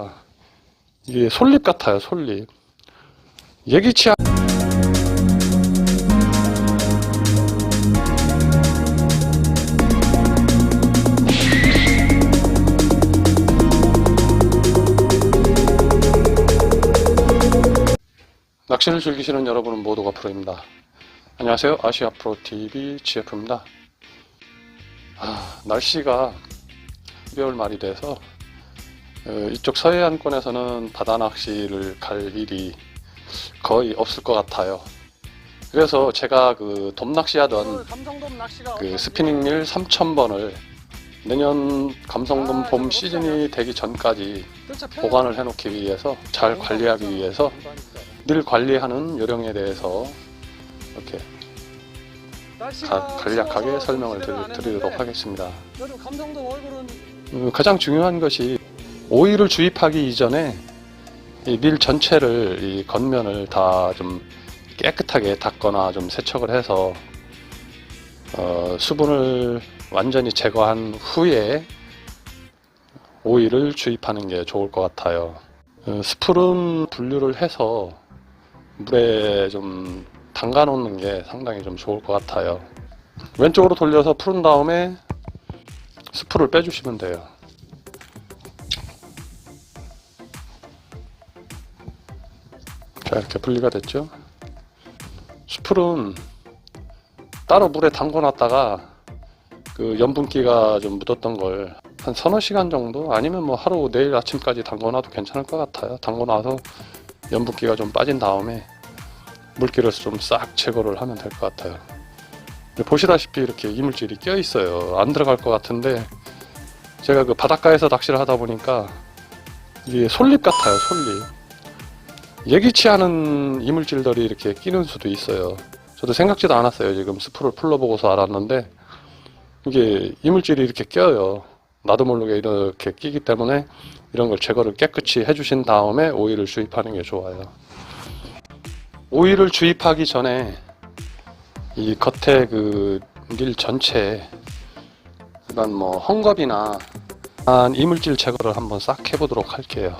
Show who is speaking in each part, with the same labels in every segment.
Speaker 1: 아, 이게 솔잎 같아요, 솔잎. 예기치 않... 낚시를 즐기시는 여러분은 모두가 프로입니다. 안녕하세요. 아시아 프로 TV GF입니다. 아, 날씨가 12월 말이 돼서 어, 이쪽 서해안권에서는 바다 낚시를 갈 일이 거의 없을 것 같아요. 그래서 제가 그 돔낚시하던 그 스피닝릴 3000번을 내년 감성돔 봄 시즌이 되기 전까지 보관을 해놓기 위해서 잘 관리하기 위해서 늘 관리하는 요령에 대해서 이렇게 가- 간략하게 설명을 드리, 드리도록 하겠습니다. 음, 가장 중요한 것이 오일을 주입하기 이전에 이밀 전체를 이 겉면을 다 좀 깨끗하게 닦거나 좀 세척을 해서 어, 수분을 완전히 제거한 후에 오일을 주입하는 게 좋을 것 같아요. 어, 스풀은 분류를 해서 물에 좀 담가 놓는 게 상당히 좀 좋을 것 같아요. 왼쪽으로 돌려서 풀은 다음에 스프를 빼주시면 돼요. 자, 이렇게 분리가 됐죠? 스프는 따로 물에 담궈 놨다가 그 염분기가 좀 묻었던 걸 한 서너 시간 정도 아니면 뭐 하루 내일 아침까지 담궈 놔도 괜찮을 것 같아요. 담궈 놔서 염분기가 좀 빠진 다음에 물기를 좀 싹 제거를 하면 될 것 같아요. 보시다시피 이렇게 이물질이 껴 있어요. 안 들어갈 것 같은데 제가 그 바닷가에서 낚시를 하다 보니까 이게 솔잎 같아요. 솔잎. 예기치 않은 이물질들이 이렇게 끼는 수도 있어요. 저도 생각지도 않았어요. 지금 스프를 풀러보고서 알았는데 이게 이물질이 이렇게 껴요. 나도 모르게 이렇게 끼기 때문에 이런 걸 제거를 깨끗이 해주신 다음에 오일을 주입하는 게 좋아요. 오일을 주입하기 전에 이 겉에 그밀 전체에 일단 뭐 헝겊이나 한 이물질 제거를 한번 싹 해보도록 할게요.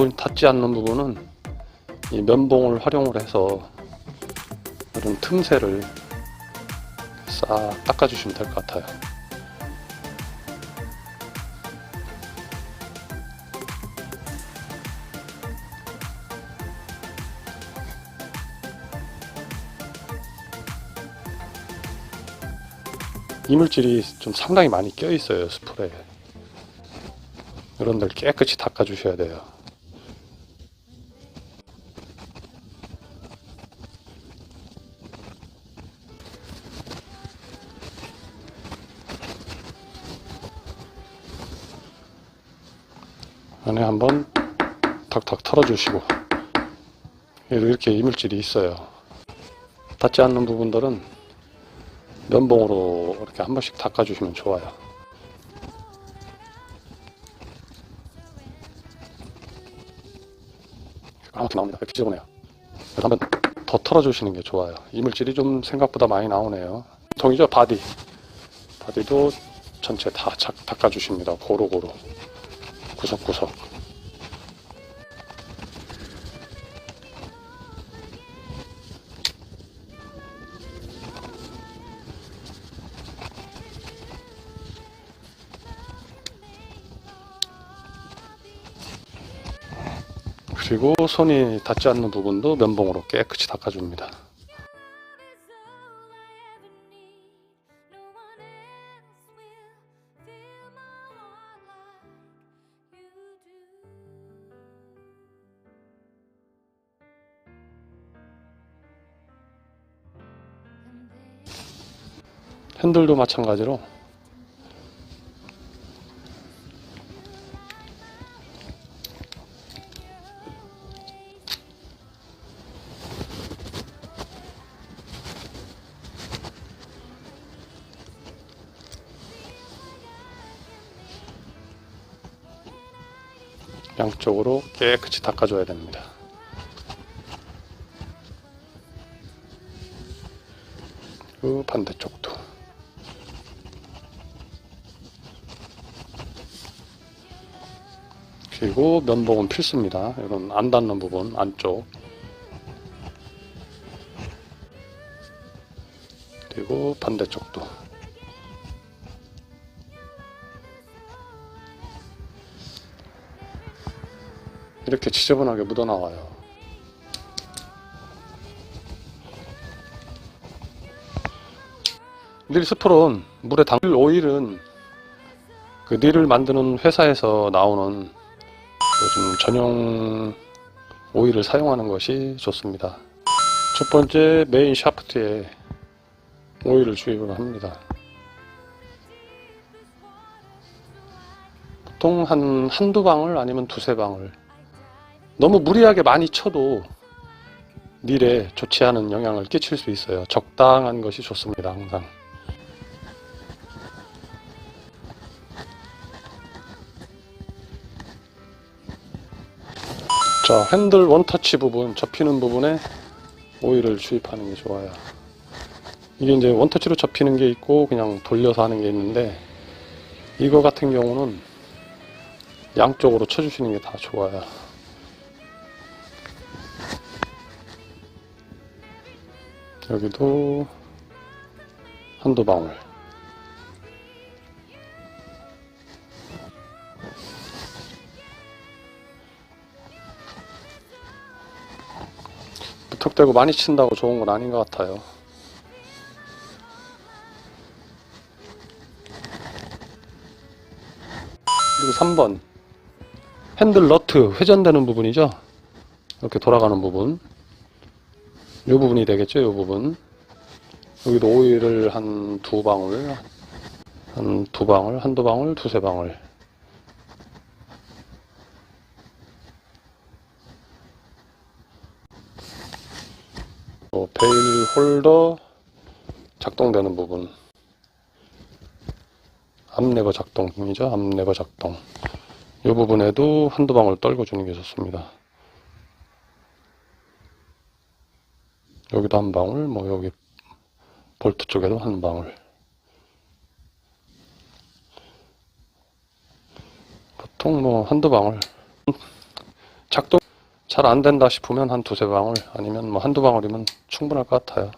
Speaker 1: 물 닿지 않는 부분은 이 면봉을 활용을 해서 이런 틈새를 싹 닦아주시면 될 것 같아요. 이물질이 좀 상당히 많이 껴 있어요 스프레에 이런 데를 깨끗이 닦아 주셔야 돼요 안에 한번 탁탁 털어주시고 이렇게 이물질이 있어요 닿지 않는 부분들은 면봉으로 이렇게 한 번씩 닦아주시면 좋아요. 아무튼 나옵니다. 이렇게 지저분해요. 그래서 한번 더 털어주시는 게 좋아요. 이물질이 좀 생각보다 많이 나오네요. 통이죠 바디. 바디도 전체 다 착- 닦아주십니다. 고루고루. 구석구석. 그리고 손이 닿지 않는 부분도 면봉으로 깨끗이 닦아줍니다. 핸들도 마찬가지로 양쪽으로 깨끗이 닦아줘야 됩니다. 반대쪽 그리고 면봉은 필수입니다. 이런 안 닿는 부분 안쪽. 그리고 반대쪽도. 이렇게 지저분하게 묻어 나와요. 닐스프론 물에 담글 오일은 그 닐을 만드는 회사에서 나오는 요즘 전용 오일을 사용하는 것이 좋습니다. 첫 번째 메인 샤프트에 오일을 주입을 합니다. 보통 한 한두 방울 아니면 두세 방울 너무 무리하게 많이 쳐도 닐에 좋지 않은 영향을 끼칠 수 있어요. 적당한 것이 좋습니다. 항상. 자, 핸들 원터치 부분, 접히는 부분에 오일을 주입하는 게 좋아요. 이게 이제 원터치로 접히는 게 있고 그냥 돌려서 하는 게 있는데 이거 같은 경우는 양쪽으로 쳐주시는 게 다 좋아요. 여기도 한두 방울. 무턱대고 많이 친다고 좋은 건 아닌 것 같아요. 그리고 3번 핸들 너트 회전되는 부분이죠. 이렇게 돌아가는 부분. 이 부분이 되겠죠. 이 부분. 여기도 오일을 한 두 방울, 한 두 방울, 한두 방울, 두세 방울. 또 베일 홀더 작동되는 부분. 앞레버 작동이죠. 앞레버 작동. 이 부분에도 한두 방울 떨궈 주는 게 좋습니다. 여기도 한 방울, 뭐 여기 볼트 쪽에도 한 방울. 보통 뭐 한두 방울. 작동 잘 안 된다 싶으면 한 두세 방울 아니면 뭐 한두 방울이면 충분할 것 같아요.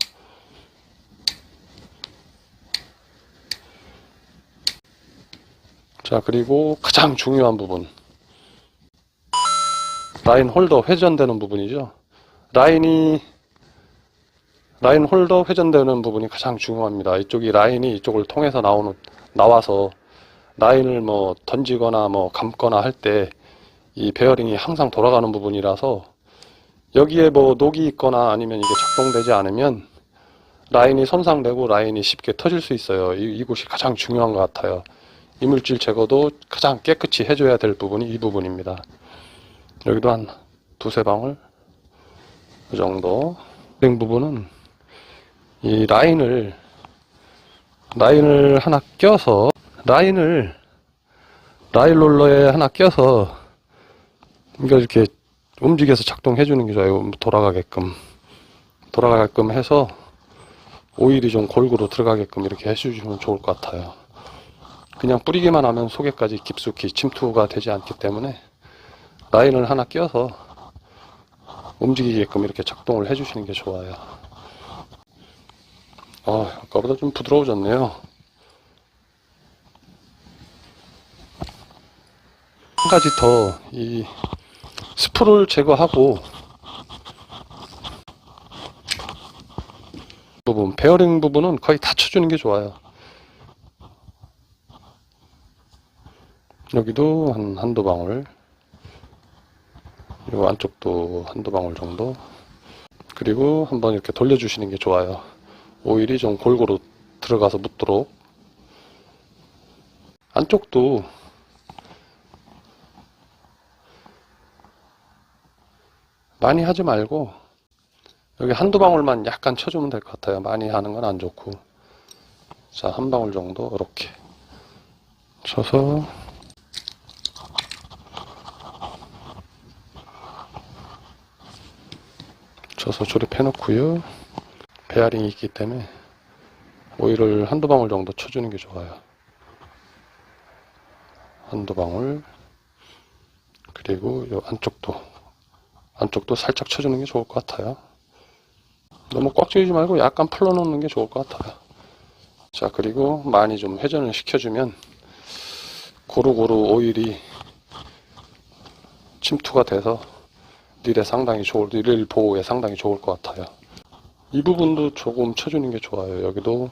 Speaker 1: 자, 그리고 가장 중요한 부분. 라인 홀더 회전되는 부분이죠. 라인이 라인 홀더 회전되는 부분이 가장 중요합니다. 이쪽이 라인이 이쪽을 통해서 나오는 나와서 라인을 뭐 던지거나 뭐 감거나 할 때 이 베어링이 항상 돌아가는 부분이라서 여기에 뭐 녹이 있거나 아니면 이게 작동되지 않으면 라인이 손상되고 라인이 쉽게 터질 수 있어요. 이, 이곳이 가장 중요한 것 같아요. 이물질 제거도 가장 깨끗이 해줘야 될 부분이 이 부분입니다. 여기도 한 두세 방울 이 정도. 이 부분은 이 라인을 라인을 하나 껴서 라인을 라인 롤러에 하나 껴서 이거 이렇게 움직여서 작동해 주는 게 좋아요. 돌아가게끔 돌아가게끔 해서 오일이 좀 골고루 들어가게끔 이렇게 해주시면 좋을 것 같아요. 그냥 뿌리기만 하면 속에까지 깊숙이 침투가 되지 않기 때문에 라인을 하나 껴서 움직이게끔 이렇게 작동을 해주시는 게 좋아요. 아, 아까보다 좀 부드러워졌네요. 한 가지 더, 이, 스프를 제거하고, 부분, 베어링 부분은 거의 다 쳐주는 게 좋아요. 여기도 한, 한두 방울. 그리고 안쪽도 한두 방울 정도. 그리고 한번 이렇게 돌려주시는 게 좋아요. 오일이 좀 골고루 들어가서 묻도록 안쪽도 많이 하지 말고 여기 한두 방울만 약간 쳐주면 될 것 같아요 많이 하는 건 안 좋고 자 한 방울 정도 이렇게 쳐서 쳐서 조립해 놓고요 베어링이 있기 때문에 오일을 한두 방울 정도 쳐주는 게 좋아요. 한두 방울. 그리고 요 안쪽도, 안쪽도 살짝 쳐주는 게 좋을 것 같아요. 너무 꽉 조이지 말고 약간 풀어놓는 게 좋을 것 같아요. 자, 그리고 많이 좀 회전을 시켜주면 고루고루 오일이 침투가 돼서 닐에 상당히 좋을, 닐 보호에 상당히 좋을 것 같아요. 이 부분도 조금 쳐주는 게 좋아요. 여기도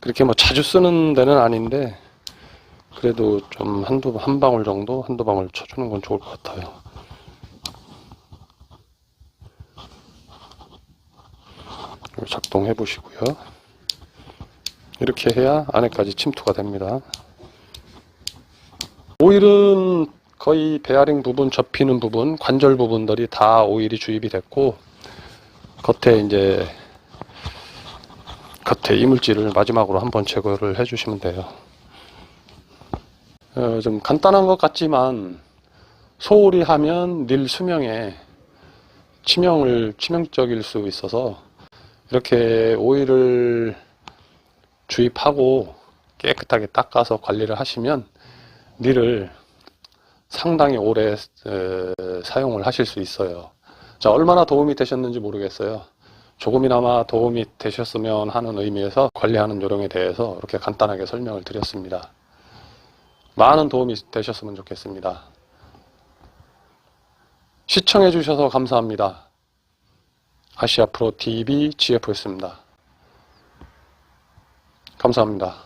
Speaker 1: 그렇게 뭐 자주 쓰는 데는 아닌데 그래도 좀 한두 한 방울 정도 한두 방울 쳐주는 건 좋을 것 같아요. 이거 작동해 보시고요. 이렇게 해야 안에까지 침투가 됩니다. 오일은 거의 베어링 부분, 접히는 부분, 관절 부분들이 다 오일이 주입이 됐고 겉에 이제 겉에 이물질을 마지막으로 한번 제거를 해 주시면 돼요. 어, 좀 간단한 것 같지만 소홀히 하면 닐 수명에 치명을 치명적일 수 있어서 이렇게 오일을 주입하고 깨끗하게 닦아서 관리를 하시면 닐을 상당히 오래 에, 사용을 하실 수 있어요. 자, 얼마나 도움이 되셨는지 모르겠어요. 조금이나마 도움이 되셨으면 하는 의미에서 관리하는 요령에 대해서 이렇게 간단하게 설명을 드렸습니다. 많은 도움이 되셨으면 좋겠습니다. 시청해 주셔서 감사합니다. 아시아 프로 TV GF였습니다. 감사합니다.